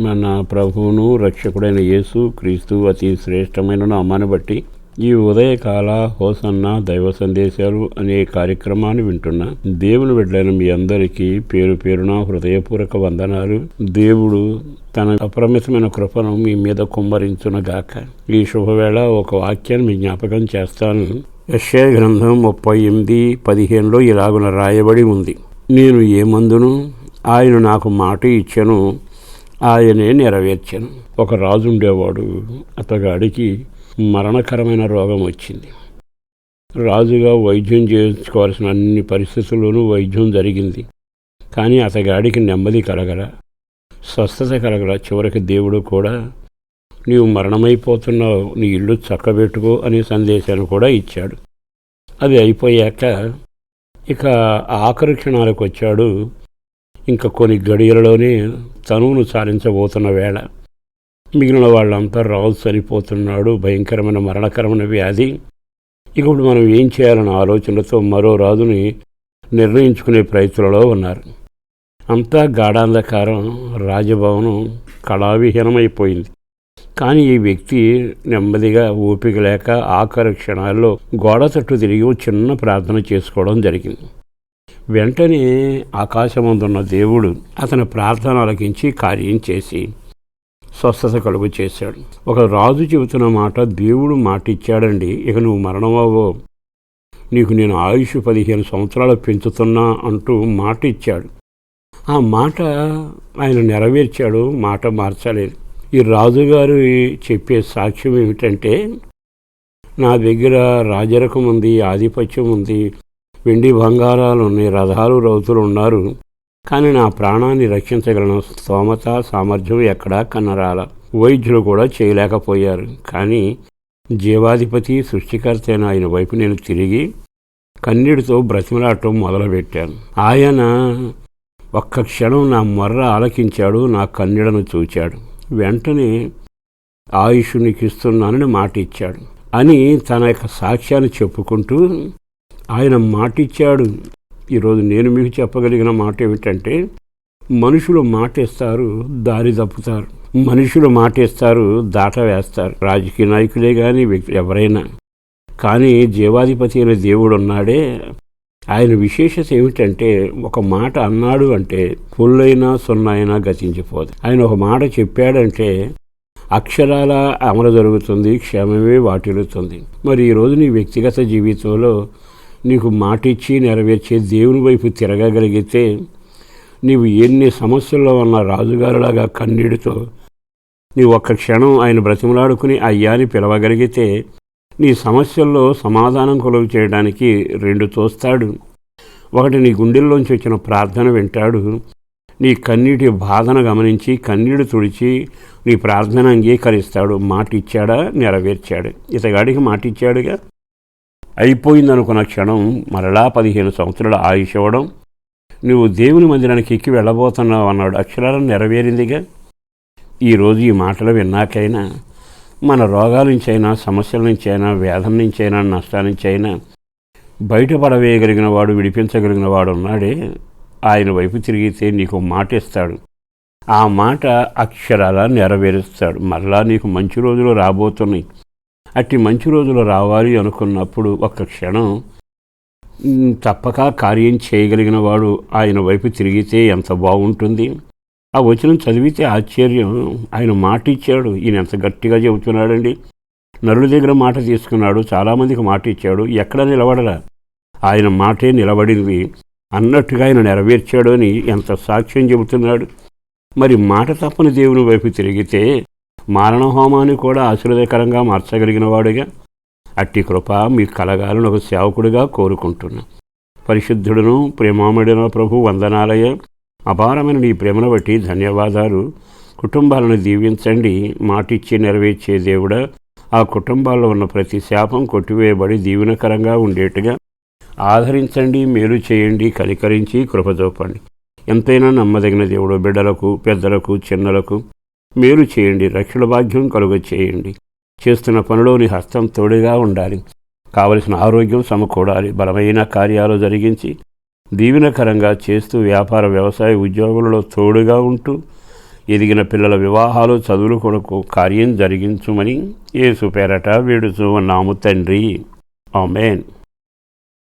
మన ప్రభువును రక్షకుడైన యేసు క్రీస్తు అతి శ్రేష్టమైన నామాన్ని బట్టి ఈ ఉదయకాల హోసన్న దైవ సందేశాలు అనే కార్యక్రమాన్ని వింటున్న దేవుని బిడ్డలైన మీ అందరికీ పేరు పేరున హృదయపూర్వక వందనాలు. దేవుడు తన అప్రమితమైన కృపను మీ మీద కుమ్మరించునగాక. ఈ శుభవేళ ఒక వాక్యాన్ని మీ జ్ఞాపకం చేస్తాను. యశ్య గ్రంథం ముప్పై ఎనిమిది పదిహేనులో ఇలాగున రాయబడి ఉంది. నేను ఏమందును ఆయన నాకు మాట ఇచ్చాను. ఆయనే నెరవేర్చాను. ఒక రాజు ఉండేవాడు. అతగాడికి మరణకరమైన రోగం వచ్చింది. రాజుగా వైద్యం చేయించుకోవాల్సిన అన్ని పరిస్థితుల్లోనూ వైద్యం జరిగింది. కానీ అతగాడికి నెమ్మది కలగల. స్వస్థత కలగల. చివరికి దేవుడు కూడా నీవు మరణమైపోతున్నావు. నీ ఇల్లు చక్కబెట్టుకో అనే సందేశాన్ని కూడా ఇచ్చాడు. అది అయిపోయాక ఇక ఆఖరి క్షణాలకు వచ్చాడు ఇంకా కొన్ని గడియలలోనే తనువును సాధించబోతున్న వేళ. మిగిలిన వాళ్ళంతా రాజు చనిపోతున్నాడు భయంకరమైన మరణకరమైన వ్యాధి. ఇక ఇప్పుడు మనం ఏం చేయాలన్న ఆలోచనతో మరో రాజుని నిర్ణయించుకునే ప్రయత్నంలో ఉన్నారు. అంతా గాఢాంధకారం రాజభవనం కళావిహీనమైపోయింది. కానీ ఈ వ్యక్తి నెమ్మదిగా ఓపిక లేక ఆఖరి క్షణాల్లో గోడ తట్టు తిరిగి చిన్న ప్రార్థన చేసుకోవడం జరిగింది. వెంటనే ఆకాశమందున్న దేవుడు అతని ప్రార్థన అలకించి కార్యం చేసి స్వస్థత కలుగు చేశాడు. ఒక రాజు చెబుతున్న మాట దేవుడు మాట ఇచ్చాడండి ఇక నువ్వు మరణమవో నీకు నేను ఆయుష్ పదిహేను సంవత్సరాలు పెంచుతున్నా అంటూ మాట ఇచ్చాడు ఆ మాట ఆయన నెరవేర్చాడు మాట మార్చలేదు. ఈ రాజుగారు చెప్పే సాక్ష్యం ఏమిటంటే నా దగ్గర రాజరకం ఉంది ఆధిపత్యం ఉంది వెండి బంగారాలు ఉన్నాయి రథాలు రౌతులు ఉన్నారు. కానీ నా ప్రాణాన్ని రక్షించగలను. స్తోమత సామర్థ్యం ఎక్కడా కన్నరాల. వైద్యులు కూడా చేయలేకపోయారు. కానీ జీవాధిపతి సృష్టికర్త అయిన ఆయన వైపు నేను తిరిగి కన్నీడితో బ్రతిమలాటం మొదలుపెట్టాను. ఆయన ఒక్క క్షణం నా మొర్ర ఆలకించాడు నా కన్నీడను చూచాడు. వెంటనే ఆయుష్ నీకు ఇస్తున్నానని మాట ఇచ్చాడు అని తన యొక్క సాక్ష్యాన్ని చెప్పుకుంటూ ఆయన మాటిచ్చాడు. ఈరోజు నేను మీకు చెప్పగలిగిన మాట ఏమిటంటే మనుషులు మాటేస్తారు దారి తప్పుతారు. మనుషులు మాటేస్తారు దాట వేస్తారు. రాజకీయ నాయకులే కానీ వ్యక్తి ఎవరైనా. కానీ జీవాధిపతి అయిన దేవుడు ఉన్నాడే. ఆయన విశేషత ఏమిటంటే ఒక మాట అన్నాడు అంటే పుల్లైనా సున్నైనా గతించిపోదు. ఆయన ఒక మాట చెప్పాడంటే అక్షరాల అమలు జరుగుతుంది క్షేమమే వాటిల్లుతుంది. మరి ఈరోజు నీ వ్యక్తిగత జీవితంలో నీకు మాటిచ్చి నెరవేర్చే దేవుని వైపు తిరగగలిగితే నీవు ఎన్ని సమస్యల్లో ఉన్న రాజుగారులాగా కన్నీడితో నీవు ఒక్క క్షణం ఆయన బ్రతిమలాడుకుని అయ్యాని పిలవగలిగితే నీ సమస్యల్లో సమాధానం కొలువు చేయడానికి రెండు తోస్తాడు. ఒకటి నీ గుండెల్లోంచి వచ్చిన ప్రార్థన వింటాడు. నీ కన్నీటి బాధను గమనించి కన్నీడు తుడిచి నీ ప్రార్థన అంగీకరిస్తాడు. మాట ఇచ్చాడా నెరవేర్చాడు. ఇతగాడికి మాట ఇచ్చాడుగా అయిపోయిందనుకున్న క్షణం మరలా పదిహేను సంవత్సరాల ఆయుష్ ఇవ్వడం నువ్వు దేవుని మందిరానికి ఎక్కి వెళ్ళబోతున్నావు అన్నాడు. అక్షరాలను నెరవేరిందిగా. ఈరోజు ఈ మాటలు విన్నాకైనా మన రోగాల నుంచైనా సమస్యల నుంచైనా వేదన నుంచైనా నష్టాల నుంచైనా బయటపడవేయగలిగిన వాడు విడిపించగలిగిన వాడు ఉన్నాడే. ఆయన వైపు తిరిగితే నీకు మాట ఇస్తాడు ఆ మాట అక్షరాల నెరవేరుస్తాడు. మరలా నీకు మంచి రోజులు రాబోతున్నాయి. అట్టి మంచి రోజులు రావాలి అనుకున్నప్పుడు ఒక్క క్షణం తప్పక కార్యం చేయగలిగిన వాడు ఆయన వైపు తిరిగితే ఎంత బాగుంటుంది. ఆ వచనం చదివితే ఆశ్చర్యం. ఆయన మాట ఇచ్చాడు. ఈయన ఎంత గట్టిగా చెబుతున్నాడండి. నరుల దగ్గర మాట తీసుకున్నాడు. చాలామందికి మాట ఇచ్చాడు. ఎక్కడ నిలబడరా ఆయన మాటే నిలబడింది. అన్నట్టుగా ఆయన నెరవేర్చాడు అని ఎంత సాక్ష్యం చెబుతున్నాడు. మరి మాట తప్పని దేవుని వైపు తిరిగితే మారణ హోమాన్ని కూడా ఆశీర్వదకరంగా మార్చగలిగిన వాడుగా. అట్టి కృప మీకు కలగాలని ఒక సేవకుడిగా కోరుకుంటున్నా. పరిశుద్ధుడును ప్రేమామడిన ప్రభు వందనాలయ అపారమైన నీ ప్రేమను బట్టి ధన్యవాదాలు. కుటుంబాలను దీవించండి. మాటిచ్చి నెరవేర్చే దేవుడా. ఆ కుటుంబాల్లో ఉన్న ప్రతి శాపం కొట్టివేయబడి దీవెనకరంగా ఉండేట్టుగా. ఆదరించండి మేలు చేయండి కనికరించి కృపచూపండి ఎంతైనా నమ్మదగిన దేవుడు బిడ్డలకు పెద్దలకు చిన్నలకు. మేలు చేయండి రక్షణ భాగ్యం కలుగ చేయండి. చేస్తున్న పనిలోని హస్తం తోడుగా ఉండాలి. కావలసిన ఆరోగ్యం సమకూడాలి. బలమైన కార్యాలు జరిగించి దీవెనకరంగా చేస్తూ వ్యాపార వ్యవసాయ ఉద్యోగులలో తోడుగా ఉంటూ ఎదిగిన పిల్లల వివాహాలు చదువులు కొరకు కార్యం జరిగించుమని ఏసు పేరట వేడుచూ ఉన్నాము తండ్రి. ఆమెన్.